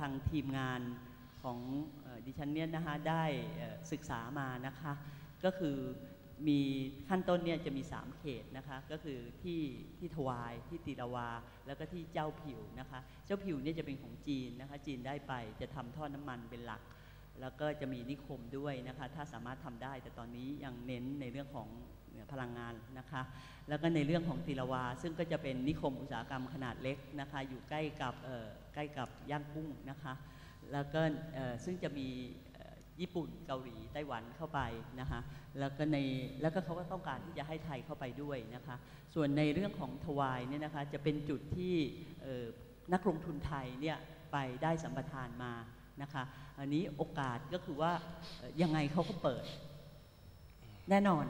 ทางทีมงานของดิฉันเนี่ยนะคะได้ศึกษามานะคะก็คือมีขั้นต้นเนี่ยจะมี 3 เขตนะคะก็คือที่ที่ทวายที่ติรวา แล้วก็ที่เจ้าผิวนะคะเจ้าผิวเนี่ยจะเป็นของจีนนะคะจีนได้ไปจะทำท่อน้ำมันเป็นหลัก แล้วก็จะมีนิคมด้วยนะคะถ้าสามารถทำได้แต่ตอนนี้ยังเน้นในเรื่องของ พลังงานนะคะ แล้วก็ในเรื่องของติราวา ซึ่งก็จะเป็นนิคมอุตสาหกรรมขนาดเล็กนะคะ อยู่ใกล้กับใกล้กับย่างกุ้งนะคะ แล้วก็ซึ่งจะมีญี่ปุ่นเกาหลีไต้หวันเข้าไปนะคะแล้วก็ในแล้วก็เขาก็ต้องการที่จะให้ไทยเข้าไปด้วยนะคะ ส่วนในเรื่องของทวายเนี่ยนะคะจะเป็นจุดที่นักลงทุนไทยเนี่ยไปได้สัมปทานมานะคะอันนี้โอกาสก็คือว่ายังไงเขาก็เปิด แน่นอน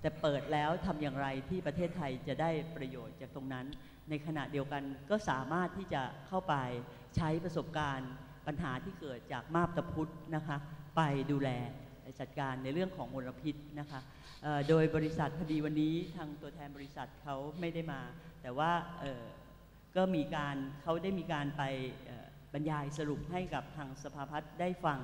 แต่เปิดแล้วทำอย่างไรที่ประเทศไทยจะได้ประโยชน์จากตรงนั้น ในขณะเดียวกันก็สามารถที่จะเข้าไปใช้ประสบการณ์ปัญหาที่เกิดจากมาบตะพุธนะคะ ไปดูแลจัดการในเรื่องของมลพิษนะคะโดยบริษัทพอดีวันนี้ทางตัวแทนบริษัทเขาไม่ได้มา แต่ว่าก็มีการเขาได้มีการไปบรรยายสรุปให้กับทางสภาพัฒน์ได้ฟัง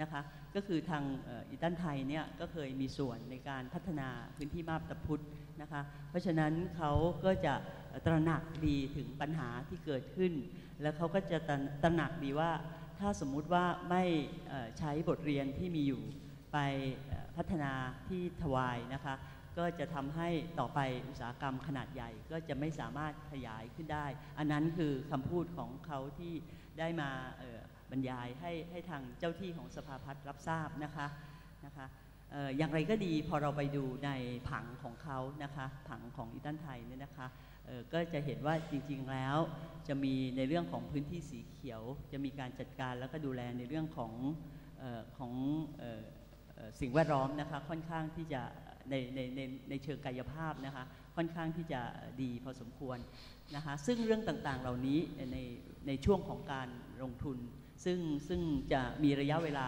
นะคะก็คือทางอิตันไทยเนี่ยก็เคยมีส่วนในการพัฒนาพื้นที่มาบตะพุธนะคะเพราะฉะนั้นเขาก็จะตระหนักดีถึงปัญหาที่เกิดขึ้น แล้วเขาก็จะตระหนักดีว่าถ้าสมมุติว่าไม่ใช้บทเรียนที่มีอยู่ไปพัฒนาที่ทวายนะคะก็จะทำให้ต่อไปอุตสาหกรรมขนาดใหญ่ ก็จะไม่สามารถขยายขึ้นได้ อันนั้นคือคำพูดของเขาที่ได้มา บรรยายให้ให้ทางเจ้าที่ของสภาพัฒน์รับทราบนะคะนะคะอย่างไรก็ดีพอเราไปดูในผังของเขานะคะผังของอีตันไทยเนี่ยนะคะก็จะเห็นว่าจริงๆแล้วจะมีในเรื่องของพื้นที่สีเขียว จะมีการจัดการแล้วก็ดูแลในเรื่องของของสิ่งแวดล้อมนะคะค่อนข้างที่จะในในในในเชิงกายภาพนะคะค่อนข้างที่จะดีพอสมควรนะคะซึ่งเรื่องต่างๆเหล่านี้ในในช่วงของการลงทุน ซึ่งซึ่งจะมีระยะเวลา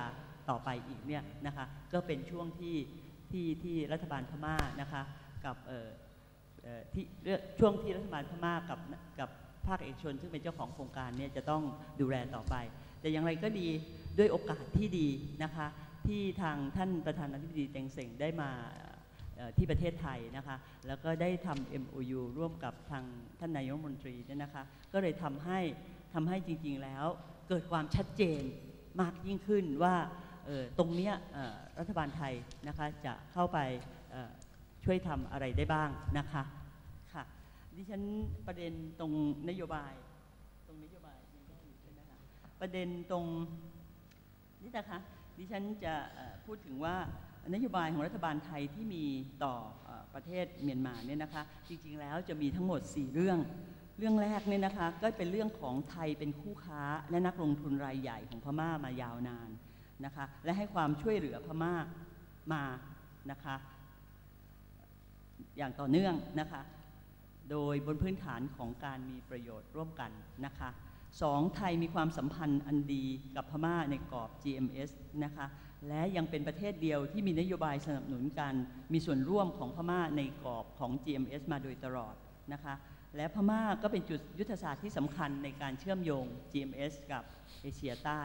ต่อไปอีกเนี่ยนะคะก็เป็นช่วงที่ที่ที่รัฐบาลพม่านะคะกับที่ช่วงที่รัฐบาลพม่ากับกับภาคเอกชน ซึ่งเป็นเจ้าของโครงการเนี่ยจะต้องดูแลต่อไป แต่อย่างไรก็ดีด้วยโอกาสที่ดีนะคะที่ทางท่านประธานาธิบดีเต็งเซ็งได้มาที่ประเทศไทยนะคะ แล้วก็ได้ทำ MOU ร่วมกับทางท่านนายกรัฐมนตรีเนี่ยนะคะ ก็เลยทำให้ทำให้จริงๆแล้ว เกิดความชัดเจนมากยิ่งขึ้นว่าตรงนี้รัฐบาลไทยนะคะจะเข้าไปช่วยทำอะไรได้บ้างนะคะค่ะดิฉันประเด็นตรงนโยบายตรงนโยบายใช่ไหมคะประเด็นตรงนี่นะคะดิฉันจะพูดถึงว่านโยบายของรัฐบาลไทยที่มีต่อประเทศเมียนมาเนี่ยนะคะจริงๆแล้วจะมีทั้งหมด 4 เรื่อง เรื่องแรกเนี่ยนะคะก็เป็นเรื่องของไทยเป็นคู่ค้าและนักลงทุนรายใหญ่ของพม่ามายาวนานนะคะและให้ความช่วยเหลือพม่ามานะคะอย่างต่อเนื่องนะคะโดยบนพื้นฐานของการมีประโยชน์ร่วมกันนะคะสองไทยมีความสัมพันธ์อันดีกับพม่าในกรอบ GMS นะคะและยังเป็นประเทศเดียวที่มีนโยบายสนับสนุนการมีส่วนร่วมของพม่าในกรอบของ GMS มาโดยตลอดนะคะ และพม่าก็เป็นจุดยุทธศาสตร์ที่สำคัญในการเชื่อมโยง GMS กับเอเชียใต้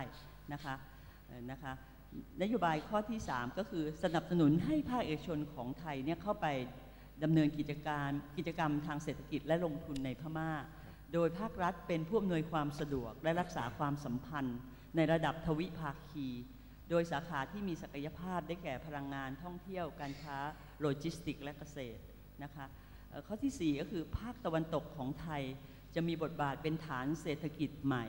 นะคะนะคะนโยบายข้อที่ 3 ก็คือสนับสนุนให้ภาคเอกชนของไทยเนี่ยเข้าไปดำเนินกิจการกิจกรรมทางเศรษฐกิจและลงทุนในพม่า โดยภาครัฐเป็นผู้อำนวยความสะดวกและรักษาความสัมพันธ์ ในระดับทวิภาคี โดยสาขาที่มีศักยภาพได้แก่พลังงานท่องเที่ยว การค้าโลจิสติก และเกษตรนะคะ ข้อที่ 4 ก็คือภาคตะวันตกของไทยจะมีบทบาทเป็นฐานเศรษฐกิจใหม่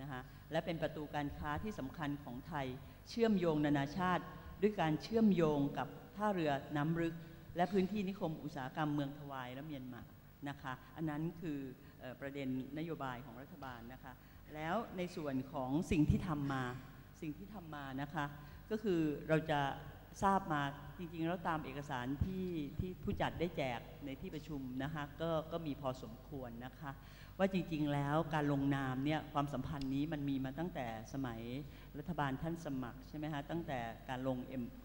นะคะและเป็นประตูการค้าที่สำคัญของไทย เชื่อมโยงนานาชาติ ด้วยการเชื่อมโยงกับท่าเรือน้ำลึก และพื้นที่นิคมอุตสาหกรรมเมืองทวายและเมียนมานะคะอันนั้นคือประเด็นนโยบายของรัฐบาลนะคะแล้วในส่วนของสิ่งที่ทำมาสิ่งที่ทำมานะคะก็คือเราจะ ทราบมาจริงๆ แล้วตามเอกสารที่ที่ผู้จัดได้แจกในที่ประชุมนะคะก็ก็มีพอสมควรนะคะ ว่าจริงๆแล้วการลงนามเนี่ยความสัมพันธ์นี้มันมีมาตั้งแต่สมัยรัฐบาลท่านสมัครใช่ไหมคะตั้งแต่การลง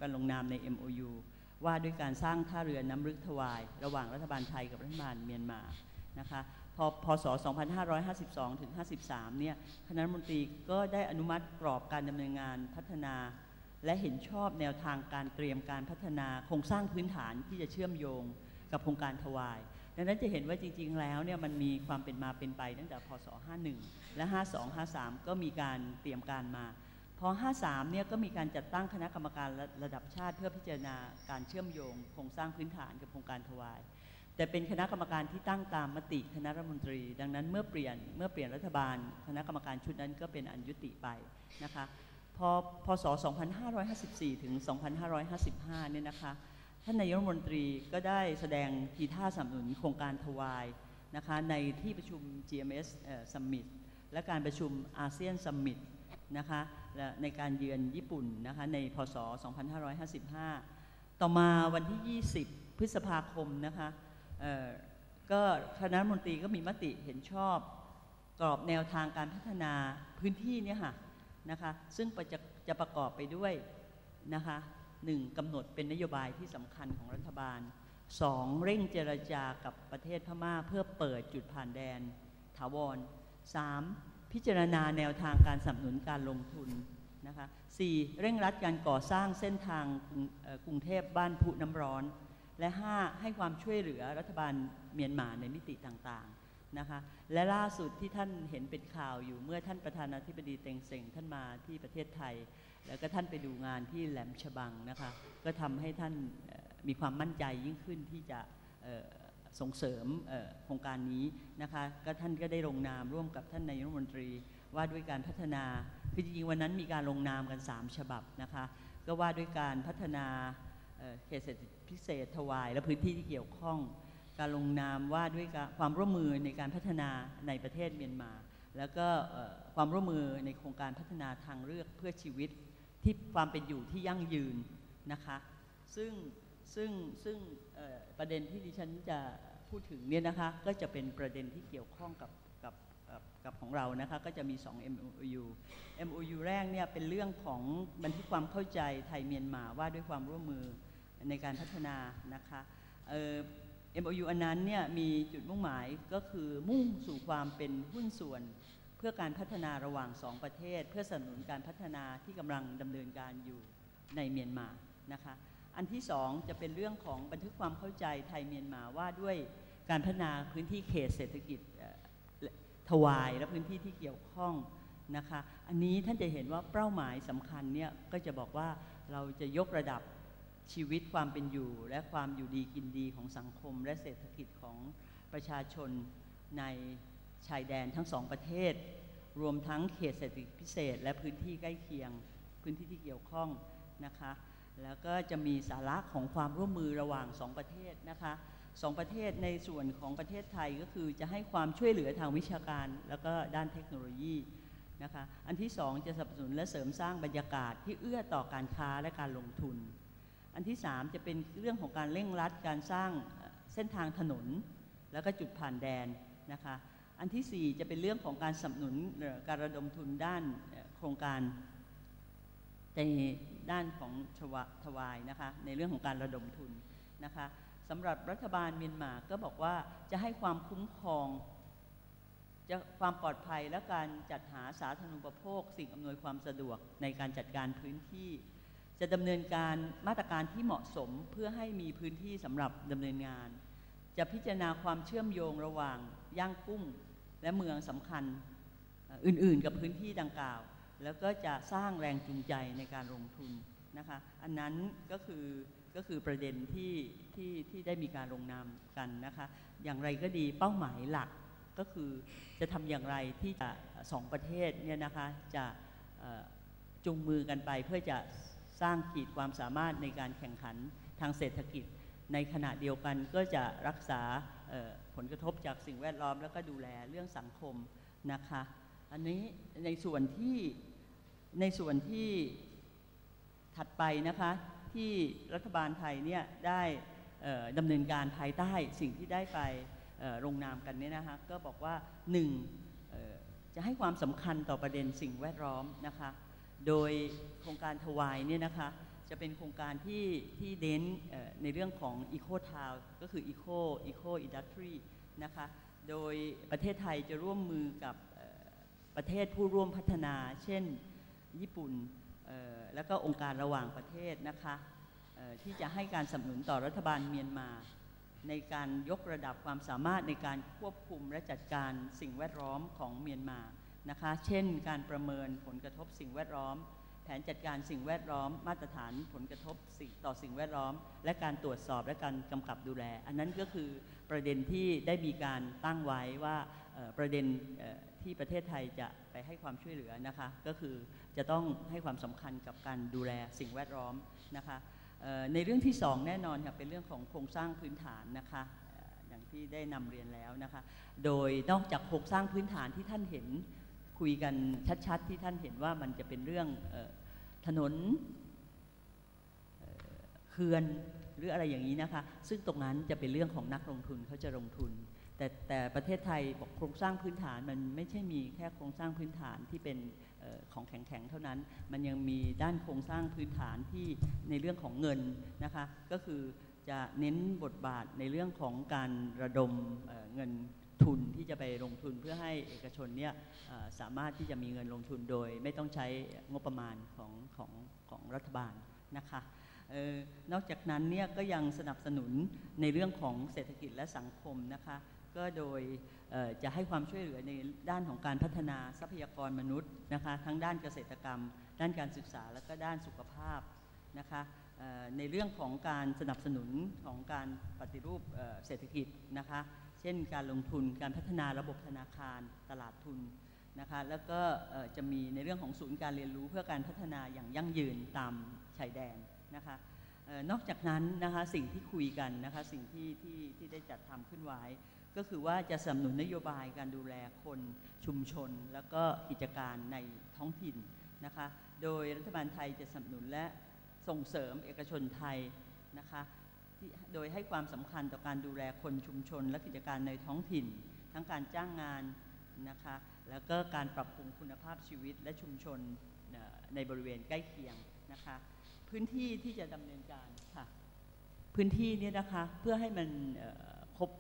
การลงนามใน MOU ว่าด้วยการสร้างท่าเรือน้ำลึกทวาย ระหว่างรัฐบาลไทยกับรัฐบาลเมียนมานะคะพพอพศ 2552 ถึง 53 เนี่ยคณะรัฐมนตรีก็ได้อนุมัติกรอบการดำเนินงานพัฒนา และเห็นชอบแนวทางการเตรียมการพัฒนาโครงสร้างพื้นฐานที่จะเชื่อมโยงกับโครงการถวาย ดังนั้นจะเห็นว่าจริง ๆ แล้วเนี่ยมันมีความเป็นมาเป็นไปตั้งแต่พศ 51 และ 52 53 ก็มีการเตรียมการมา พอ 53 เนี่ยก็มีการจัดตั้งคณะกรรมการระระดับชาติ เพื่อพิจารณาการเชื่อมโยงโครงสร้างพื้นฐานกับโครงการถวาย แต่เป็นคณะกรรมการที่ตั้งตามมติคณะรัฐมนตรี ดังนั้นเมื่อเปลี่ยนเมื่อเปลี่ยนรัฐบาล คณะกรรมการชุดนั้นก็เป็นอันยุติไปนะคะ พอพศ 2554 ถึง 2555 เนี่ยนะคะ ท่านนายกรัฐมนตรีก็ได้แสดงทีท่าสนับสนุนโครงการทวายนะคะในที่ประชุม GMS Summit และการประชุมอาเซียน Summit นะคะในการเยือนญี่ปุ่นนะคะในพศ 2555 ต่อมาวันที่ 20 พฤษภาคมนะคะก็คณะมนตรีก็มีมติเห็นชอบกรอบแนวทางการพัฒนาพื้นที่เนี่ยค่ะ นะคะซึ่งจะจะประกอบไปด้วยนะคะหนึ่งกำหนดเป็นนโยบายที่สำคัญของรัฐบาลสองเร่งเจรจากับประเทศพม่าเพื่อเปิดจุดผ่านแดนถาวรสามพิจารณาแนวทางการสนับสนุนการลงทุนนะคะสี่เร่งรัดการก่อสร้างเส้นทางกรุงเทพบ้านผุน้ำร้อน และ 5 ให้ความช่วยเหลือรัฐบาลเมียนมาในมิติต่างๆ นะคะและล่าสุดที่ท่านเห็นเป็นข่าวอยู่เมื่อท่านประธานาธิบดีเต็งเซ็งท่านมาที่ประเทศไทย แล้วก็ท่านไปดูงานที่แหลมฉบังนะคะก็ทำให้ท่านมีความมั่นใจยิ่งขึ้นที่จะส่งเสริมโครงการนี้นะคะก็ท่านก็ได้ลงนามร่วมกับท่านนายรัฐมนตรีว่าด้วยการพัฒนาคือจริงๆวันนั้นมีการลงนามกัน 3 ฉบับนะคะก็ว่าด้วยการพัฒนาเอ่อเขตเศรษฐกิจพิเศษถวาย และพื้นที่ที่เกี่ยวข้อง การลงนามว่าด้วยความร่วมมือในการพัฒนาในประเทศเมียนมา แล้วก็ความร่วมมือในโครงการพัฒนาทางเลือกเพื่อชีวิตที่ความเป็นอยู่ที่ยั่งยืนนะคะซึ่งซึ่งซึ่งประเด็นที่ดิฉันจะพูดถึงเนี่ยนะคะก็จะเป็นประเด็นที่เกี่ยวข้องกับกับกับของเรานะคะก็จะมี 2 MOU MOU แรกเนี่ยเป็นเรื่องของบันทึกความเข้าใจไทยเมียนมาว่าด้วยความร่วมมือในการพัฒนานะคะเอ่อ MOU อันนั้นเนี่ยมีจุดมุ่งหมายก็คือมุ่งสู่ความเป็นหุ้นส่วน เพื่อการพัฒนาระหว่างสองประเทศ เพื่อสนับสนุนการพัฒนาที่กำลังดำเนินการอยู่ในเมียนมานะคะอันที่สองจะเป็นเรื่องของบันทึกความเข้าใจไทยเมียนมาว่าด้วยการพัฒนาพื้นที่เขตเศรษฐกิจเอ่อถวายและพื้นที่ที่เกี่ยวข้องนะคะ อันนี้ท่านจะเห็นว่าเป้าหมายสำคัญเนี่ยก็จะบอกว่าเราจะยกระดับ ชีวิตความเป็นอยู่ และความอยู่ดีกินดีของสังคม และเศรษฐกิจของประชาชนในชายแดนทั้งสองประเทศ รวมทั้งเขตเศรษฐกิจพิเศษ และพื้นที่ใกล้เคียง พื้นที่ที่เกี่ยวข้องนะคะ แล้วก็จะมีสาระของความร่วมมือระหว่างสองประเทศนะคะสองประเทศในส่วนของประเทศไทยก็คือจะให้ความช่วยเหลือทางวิชาการ แล้วก็ด้านเทคโนโลยีนะคะ อันที่สองจะสนับสนุนและเสริมสร้างบรรยากาศที่เอื้อต่อการค้าและการลงทุน อันที่สามจะเป็นเรื่องของการเร่งรัดการสร้างเส้นทางถนน แล้วก็จุดผ่านแดนนะคะอันที่สี่จะเป็นเรื่องของการสนับสนุนการระดมทุนด้านโครงการในด้านของชวะทวายนะคะในเรื่องของการระดมทุนนะคะสำหรับรัฐบาลเมียนมาก็บอกว่าจะให้ความคุ้มครองจะความปลอดภัยและการจัดหาสาธารณูปโภค สิ่งอำนวยความสะดวกในการจัดการพื้นที่ จะดำเนินการมาตรการที่เหมาะสมเพื่อให้มีพื้นที่สำหรับดำเนินงาน จะพิจารณาความเชื่อมโยงระหว่างย่างกุ้งและเมืองสำคัญอื่นๆ กับพื้นที่ดังกล่าว แล้วก็จะสร้างแรงจูงใจในการลงทุนนะคะอันนั้นก็คือก็คือประเด็นที่ที่ที่ได้มีการลงนามกันนะคะอย่างไรก็ดีเป้าหมายหลักก็คือจะทำอย่างไรที่จะสองประเทศเนี่ยนะคะจะจูงมือกันไปเพื่อจะ สร้างขีดความสามารถในการแข่งขันทางเศรษฐกิจ ในขณะเดียวกันก็จะรักษาผลกระทบจากสิ่งแวดล้อม แล้วก็ดูแลเรื่องสังคมนะคะ อันนี้ในส่วนที่ในส่วนที่ถัดไปนะคะที่รัฐบาลไทยเนี่ยได้ดำเนินการภายใต้สิ่งที่ได้ไปลงนามกันเนี่ยนะคะก็บอกว่าหนึ่งจะให้ความสำคัญต่อประเด็นสิ่งแวดล้อมนะคะ โดยโครงการทวายเนี่ยนะคะจะเป็นโครงการที่ที่เน้นในเรื่องของ Eco Town ก็คือ Eco Eco Industry นะคะโดยประเทศไทยจะร่วมมือกับประเทศผู้ร่วมพัฒนา เช่นญี่ปุ่นแล้วก็องค์การระหว่างประเทศนะคะที่จะให้การสนับสนุนต่อรัฐบาลเมียนมา ในการยกระดับความสามารถในการควบคุมและจัดการสิ่งแวดล้อมของเมียนมา นะคะ เช่น การประเมินผลกระทบสิ่งแวดล้อม แผนจัดการสิ่งแวดล้อม มาตรฐานผลกระทบสิ่งต่อสิ่งแวดล้อม และการตรวจสอบและการกำกับดูแล อันนั้นก็คือประเด็นที่ได้มีการตั้งไว้ว่าประเด็นที่ประเทศไทยจะไปให้ความช่วยเหลือนะคะ ก็คือจะต้องให้ความสำคัญกับการดูแลสิ่งแวดล้อมนะคะในเรื่องที่สองแน่นอนค่ะเป็นเรื่องของโครงสร้างพื้นฐานนะคะเอ่ออย่างที่ได้นำเรียนแล้วนะคะ โดยนอกจากโครงสร้างพื้นฐานที่ท่านเห็น คุยกันชัดๆ ที่ท่านเห็นว่ามันจะเป็นเรื่องออถนนเขื่อนหรืออะไรอย่างนี้นะคะ ซึ่งตรงนั้นจะเป็นเรื่องของนักลงทุนเขาจะลงทุน แต่แต่ประเทศไทยบอกโครงสร้างพื้นฐานมันไม่ใช่มีแค่โครงสร้างพื้นฐานที่เป็นออของแข็งๆ เท่านั้น มันยังมีด้านโครงสร้างพื้นฐานที่ในเรื่องของเงินนะคะ ก็คือจะเน้นบทบาทในเรื่องของการระดมเเงิน ทุนที่จะไปลงทุนเพื่อให้เอกชนเนี่ยสามารถที่จะมีเงินลงทุนโดย ไม่ต้องใช้งบประมาณของของของรัฐบาลนะคะออนอกจากนั้นเนี่ยก็ยังสนับสนุนในเรื่องของเศรษฐกิจและสังคมนะคะก็โดยจะให้ความช่วยเหลือในด้านของการพัฒนาทรัพยากรมนุษย์นะคะทั้งด้านเกษตรกรรม ด้านการศึกษาและก็ด้านสุขภาพนะคะในเรื่องของการสนับสนุนของการปฏิรูปเศรษฐกิจนะคะ เช่นการลงทุนการพัฒนาระบบธนาคารตลาดทุนนะคะแล้วก็จะมีในเรื่องของศูนย์การเรียนรู้เพื่อการพัฒนาอย่างยั่งยืนตามชายแดนนะคะออนอกจากนั้นนะคะสิ่งที่คุยกันนะคะสิ่งที่ที่ที่ได้จัดทำขึ้นไว้ ก็คือว่าจะสนับสนุนนโยบายการดูแลคนชุมชน แล้วก็กิจการในท้องถิ่นนะคะโดยรัฐบาลไทยจะสนับสนุนและส่งเสริมเอกชนไทยนะคะ โดยให้ความสำคัญต่อการดูแลคนชุมชน และกิจการในท้องถิ่น ทั้งการจ้างงานนะคะแล้วก็การปรับปรุงคุณภาพชีวิตและชุมชนในบริเวณใกล้เคียงนะคะพื้นที่ที่จะดำเนินการค่ะพื้นที่เนี่ยนะคะเพื่อให้มันครบ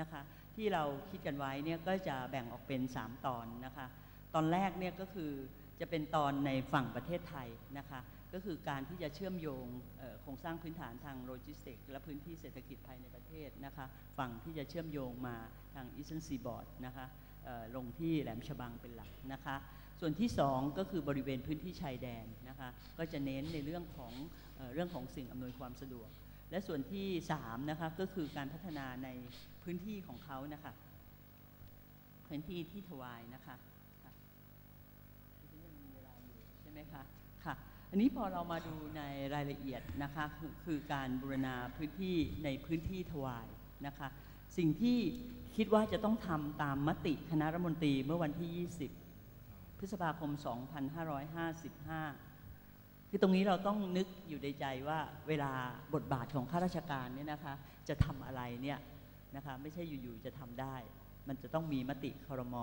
นะคะที่เราคิดกันไว้เนี่ยก็จะแบ่งออกเป็น 3 ตอนนะคะตอนแรกเนี่ยก็คือจะเป็นตอนในฝั่งประเทศไทยนะคะ ก็คือการที่จะเชื่อมโยงโครงสร้างพื้นฐานทางโลจิสติกส์และพื้นที่เศรษฐกิจภายในประเทศนะคะฝั่งที่จะเชื่อมโยงมาทางอีส t นซีบอร์ดนะคะลงที่แหลมฉบังเป็นหลักนะคะส่วนที่ 2 ก็คือบริเวณพื้นที่ชายแดนนะคะก็จะเน้นในเรื่องของเออเรื่องของสิ่งอำนวยความสะดวก และส่วนที่3นะคะก็คือการพัฒนาในพื้นที่ของเขานะคะพื้นที่ที่ถวายนะคะค่ะยังมีเวลาอยู่ใช่ไหมคะค่ะ อันนี้พอเรามาดูในรายละเอียดนะคะคือคือการบูรณาพื้นที่ในพื้นที่ถวายนะคะสิ่งที่คิดว่าจะต้องทำตามมติคณะรัฐมนตรีเมื่อวันที่ 20 พฤษภาคม 2555 คือตรงนี้เราต้องนึกอยู่ในใจว่าเวลาบทบาทของข้าราชการเนี่ยนะคะจะทำอะไรเนี่ยนะคะไม่ใช่อยู่ๆจะทำได้ มันจะต้องมีมติครม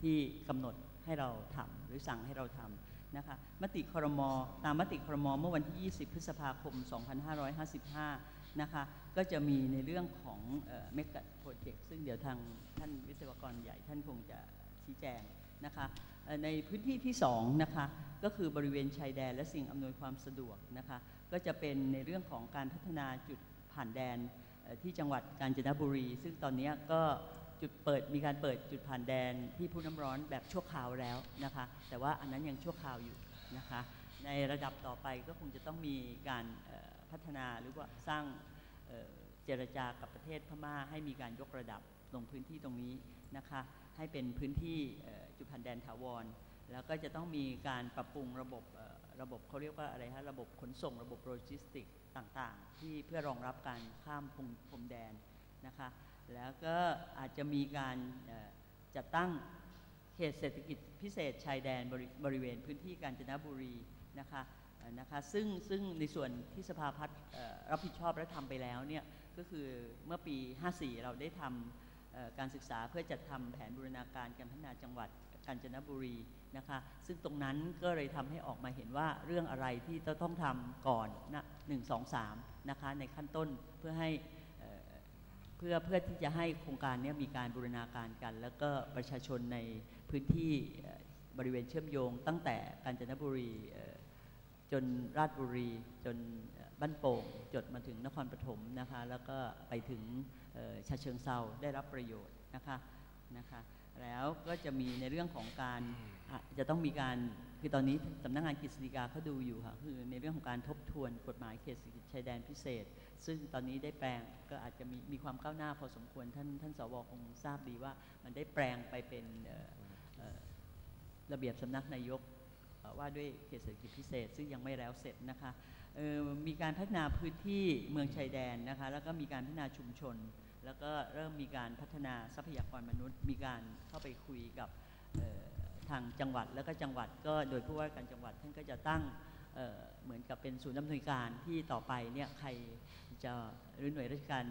ที่กำหนดให้เราทำหรือสั่งให้เราทำ นะคะมติครม ตามมติครมเมื่อวันที่ 20 พฤษภาคม 2555 นะคะ ก็จะมีในเรื่องของเมกะโปรเจกต์ซึ่งเดี๋ยวทางท่านวิศวกรใหญ่ท่านคงจะชี้แจงนะคะในพื้นที่ที่2นะคะก็คือบริเวณชายแดนและสิ่งอำนวยความสะดวกนะคะก็จะเป็นในเรื่องของการพัฒนาจุดผ่านแดนที่จังหวัดกาญจนบุรี ซึ่งตอนนี้ก็ จุดเปิดมีการเปิดจุดผ่านแดนที่ผู้น้ำร้อนแบบชั่วคราวแล้วนะคะ แต่ว่าอันนั้นยังชั่วคราวอยู่นะคะ ในระดับต่อไปก็คงจะต้องมีการพัฒนาหรือว่าสร้างเจรจากับประเทศพม่าให้มีการยกระดับลงพื้นที่ตรงนี้นะคะ ให้เป็นพื้นที่จุดผ่านแดนถาวร แล้วก็จะต้องมีการปรับปรุงระบบระบบเขาเรียกว่าอะไรฮะระบบขนส่งระบบโลจิสติกส์ต่างๆ ที่เพื่อรองรับการข้ามพรมแดนนะคะ แล้วก็อาจจะมีการจัดตั้งเขตเศรษฐกิจพิเศษชายแดนบริบรเวณพื้นที่กาญจนบุรีนะคะนะคะซึ่งซึ่งในส่วนที่สภาพัฒน์รับผิดชอบและทำไปแล้วเนี่ยก็คือเมื่อปี 54 เราได้ทำการศึกษาเพื่อจัดทำแผนบูรณาการการพัฒนาจังหวัดกาญจนบุรีนะคะซึ่งตรงนั้นก็เลยทำให้ออกมาเห็นว่าเรื่องอะไรที่จะต้องทำก่อนนะหนึ่งสองสามนะคะในขั้นต้นเพื่อให้ เอ่อเพื่อเพื่อที่จะให้โครงการเนี้มีการบูรณาการกัน แล้วก็ประชาชนในพื้นที่เอ่อบริเวณเชื่อมโยง ตั้งแต่กาญจนบุรีเอ่อจนราชบุรีจนเอ่อบ้านโป่งจดมาถึงนครปฐมนะคะแล้วก็ไปถึงเอ่อฉะเชิงเซาได้รับประโยชน์นะคะนะคะแล้วก็จะมีในเรื่องของการอะจะต้องมีการคือตอนนี้สำนักงานกฤษฎีกาเขาดูอยู่ค่ะคือในเรื่องของการทบทวนกฎหมายเขตเศรษฐกิจชายแดนพิเศษ ซึ่งตอนนี้ได้แปลงก็อาจจะมีมีความก้าวหน้าพอสมควรท่านท่านสวคงทราบดีว่ามันได้แปลงไปเป็นระเบียบสำนักนายกว่าด้วยเขตเศรษฐกิจพิเศษ ซึ่งยังไม่แล้วเสร็จนะคะมีการพัฒนาพื้นที่เมืองชายแดนนะคะแล้วก็มีการพัฒนาชุมชน แล้วก็เริ่มมีการพัฒนาทรัพยากรมนุษย์ มีการเข้าไปคุยกับทางจังหวัดแล้วก็จังหวัดก็โดยผู้ว่าการจังหวัดท่านก็จะตั้งเเหมือนกับเป็นศูนย์ดำเนินการที่ต่อไปเนี่ยใคร จะหรือหน่วยราชการ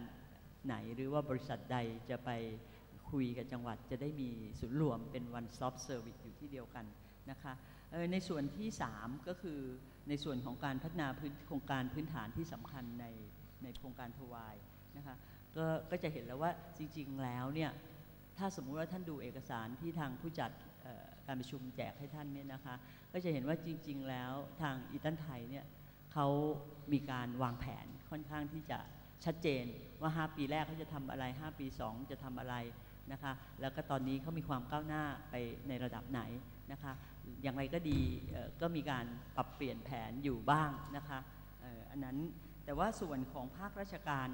ไหนหรือว่าบริษัทใดจะไปคุยกับจังหวัดจะได้มีศูนย์รวมเป็น one stop service อยู่ที่เดียวกันนะคะในส่วนที่ 3 ก็คือในส่วนของการพัฒนาพื้นโครงการพื้นฐานที่สำคัญในในโครงการทวายนะคะก็ก็จะเห็นแล้วว่าจริง ๆ แล้วเนี่ยถ้าสมมุติว่าท่านดูเอกสารที่ทางผู้จัดการประชุมแจกให้ท่านเนี่ยนะคะก็จะเห็นว่าจริง ๆ แล้วทางอีตันไทยเนี่ยเขามีการวางแผน ค่อนข้างที่จะชัดเจนว่า 5 ปีแรกเขาจะทำอะไร 5 ปี 2 จะทำอะไรนะคะแล้วก็ตอนนี้เขามีความก้าวหน้าไปในระดับไหนนะคะอย่างไรก็ดีก็มีการปรับเปลี่ยนแผนอยู่บ้างนะคะอันนั้นแต่ว่าส่วนของภาคราชการ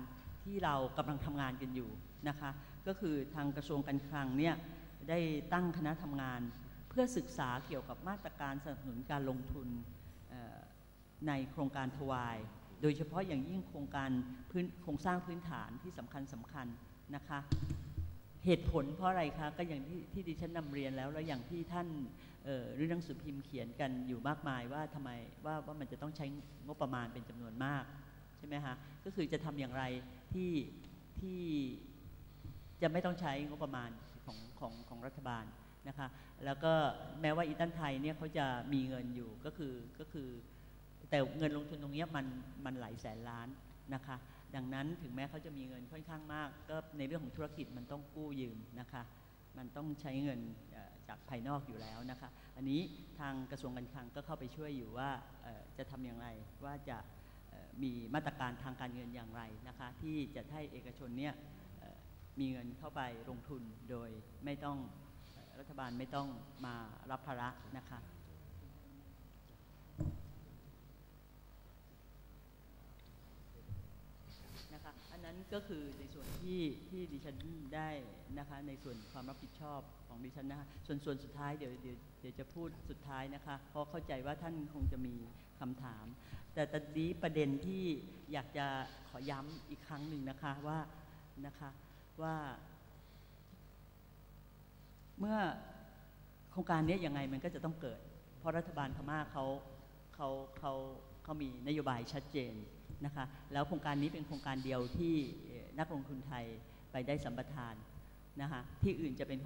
ที่เรากำลังทำงานกันอยู่นะคะก็คือทางกระทรวงการคลังเนี่ยได้ตั้งคณะทำงาน เพื่อศึกษาเกี่ยวกับมาตรการสนับสนุนการลงทุนในโครงการทวาย โดยเฉพาะอย่างยิ่งโครงการพื้นโครงสร้างพื้นฐานที่สำคัญสำคัญนะคะ เหตุผลเพราะอะไรคะก็อย่างที่ที่ดิฉันนำเรียนแล้ว แล้วอย่างที่ท่านเอ่อหรือหนังสือพิมพ์เขียนกันอยู่มากมายว่าทำไมว่าว่ามันจะต้องใช้งบประมาณเป็นจำนวนมากใช่ไหมคะก็คือจะทำอย่างไรที่ที่จะไม่ต้องใช้งบประมาณของของของรัฐบาลนะคะแล้วก็แม้ว่าอีตันไทยเนี่ยเขาจะมีเงินอยู่ก็คือก็คือ แต่เงินลงทุนตรงนี้มันมันหลายแสนล้านนะคะ ดังนั้นถึงแม้เขาจะมีเงินค่อนข้างมาก ก็ในเรื่องของธุรกิจมันต้องกู้ยืมนะคะ มันต้องใช้เงินจากภายนอกอยู่แล้วนะคะ อันนี้ทางกระทรวงการคลังก็เข้าไปช่วยอยู่ว่าจะทำอย่างไรว่าจะมีมาตรการทางการเงินอย่างไรนะคะ ที่จะให้เอกชนเนี่ยมีเงินเข้าไปลงทุนโดยไม่ต้องรัฐบาลไม่ต้องมารับภาระนะคะ นั้นก็คือในส่วนที่ที่ดิฉันได้นะคะในส่วนความรับผิดชอบของดิฉันนะคะส่วนส่วนสุดท้ายเดี๋ยวเดี๋ยวเดี๋ยวจะพูดสุดท้ายนะคะ เพราะเข้าใจว่าท่านคงจะมีคำถาม แต่ตอนนี้ประเด็นที่อยากจะขอย้ำอีกครั้งหนึ่งนะคะว่านะคะว่า เมื่อโครงการนี้ยังไงมันก็จะต้องเกิด เพราะรัฐบาลพม่าเขาเขาเขาเขามีนโยบายชัดเจน นะคะแล้วโครงการนี้เป็นโครงการเดียวที่นักลงทุนไทยไปได้สัมปทานนะคะที่อื่นจะเป็นของ